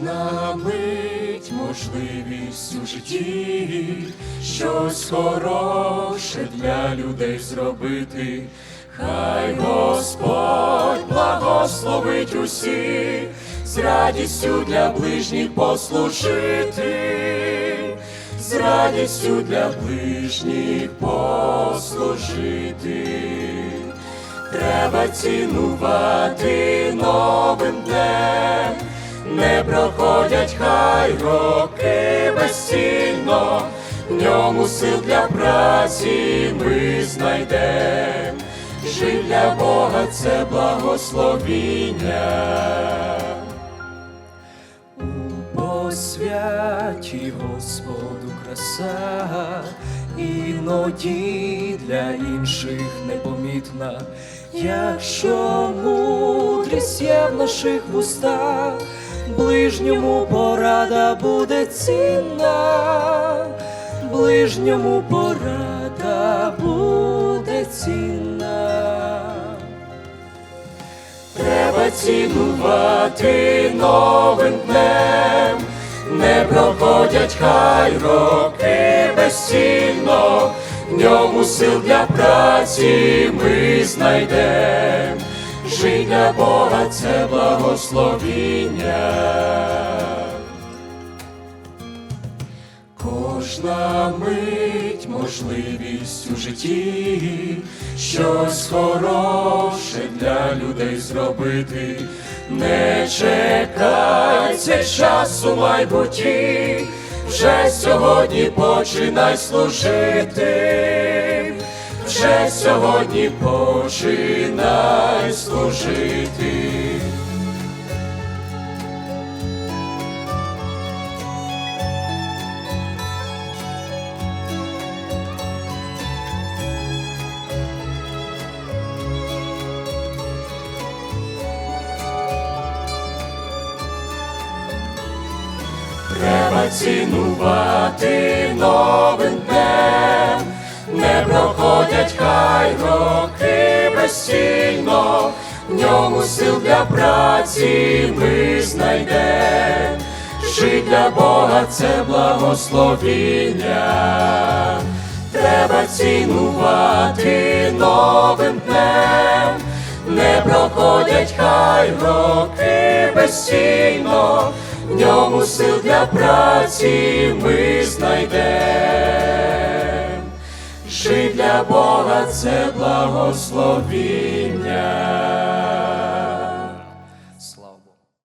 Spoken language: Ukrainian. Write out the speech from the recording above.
Кожна мить можливість у житті, щось хороше для людей зробити. Хай Господь благословить усіх, з радістю для ближніх послужити, з радістю для ближніх послужити. Треба цінувати новим днем, не проходять хай роки безцільно, в ньому сил для праці ми знайдем. Жить для Бога це благословіння. У посвяті Господу краса, іноді для інших непомітна, якщо мудрість є в наших вустах, ближньому порада буде цінна, ближньому порада буде цінна. Треба цінувати новим днем, не проходять хай роки безцільно, в ньому сил для праці ми знайдем. Жить для Бога це благословіння. Кожна мить можливість у житті, щось хороше для людей зробити. Не чекай цей час вже сьогодні починай служити, вже сьогодні починай служити. Треба цінувати новим днем, не проходять хай роки безцільно, в ньому сил для праці ми знайдем. Жить для Бога це благословіння. Треба цінувати новим днем, не проходять хай роки безцільно, в ньому сил для праці ми знайдем. Жить для Бога це благословіння.